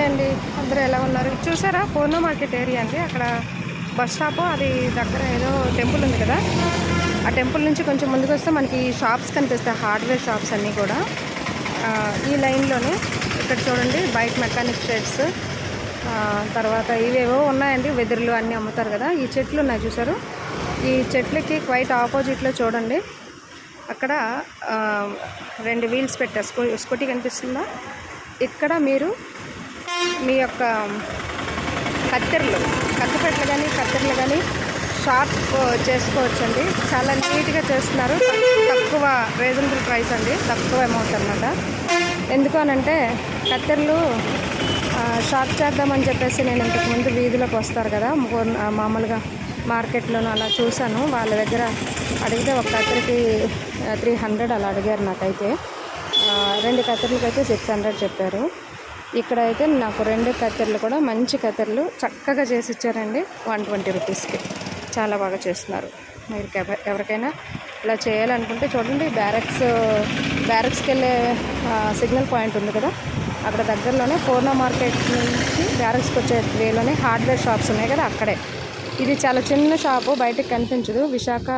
Hi అండి అందరూ ఎలా ఉన్నారు? చూసారా? పూర్ణ మార్కెట్ ఏరియా అండి. అక్కడ బస్ స్టాప్ అది దగ్గర ఏదో టెంపుల్ ఉంది కదా? ఆ టెంపుల్ నుంచి కొంచెం ముందుకు వస్తే మనకి షాప్స్ కనిపిస్తాయి. హార్డ్వేర్ షాప్స్ అన్నీ కూడా. ఈ లైన్లోనే ఇక్కడ చూడండి బైక్ మెకానిక్ షెడ్స్. తర్వాత ఇవేవో ఉన్నాయండి. వెదురులు అన్నీ అమ్ముతారు కదా? ఈ చెట్లు ఉన్నాయి చూసారు? ఈ చెట్లకి క్వైట్ ఆపోజిట్లో చూడండి. అక్కడ రెండు వీల్స్ పెట్టారు. స్కూ స్కూటీ కనిపిస్తుందా? ఇక్కడ మీరు మీ యొక్క కత్తెరలు కత్తిపెట్టలు కానీ కత్తెరలు కానీ షార్ప్ చేసుకోవచ్చండి. చాలా నీట్గా చేస్తున్నారు. తక్కువ రీజనబుల్ ప్రైస్ అండి. తక్కువ అమౌంట్ అనమాట ఎందుకు అనంటే కత్తెరలు షార్ప్ చేద్దామని చెప్పేసి నేను ఇంతకుముందు వీధిలోకి వస్తారు కదా. మామూలుగా మార్కెట్లోనూ అలా చూశాను. వాళ్ళ దగ్గర అడిగితే ఒక కత్తెరకి త్రీ హండ్రెడ్ అలా అడిగారు నాకైతే. రెండు కత్తెరలకైతే అయితే సిక్స్ హండ్రెడ్ చెప్పారు. ఇక్కడ అయితే నాకు రెండు కత్తెరలు కూడా మంచి కత్తెరలు చక్కగా చేసి ఇచ్చారండి. వన్ ట్వంటీ రూపీస్కి. చాలా బాగా చేస్తున్నారు. మీరు ఎవరికైనా ఇలా చేయాలనుకుంటే చూడండి బ్యారక్స్ బ్యారక్స్కి వెళ్ళే సిగ్నల్ పాయింట్ ఉంది కదా. అక్కడ దగ్గరలోనే పూర్ణ మార్కెట్ నుంచి బ్యారక్స్కి వచ్చే వేలోనే హార్డ్వేర్ షాప్స్ ఉన్నాయి కదా అక్కడే. ఇది చాలా చిన్న షాపు బయటకు కనిపించదు. విశాఖ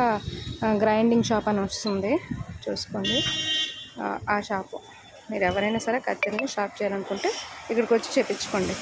గ్రైండింగ్ షాప్ అని వస్తుంది. చూసుకోండి. ఆ షాపు. మీరు ఎవరైనా సరే కత్తిరిని షాప్ చేయాలనుకుంటే ఇక్కడికి వచ్చి చేపించుకోండి.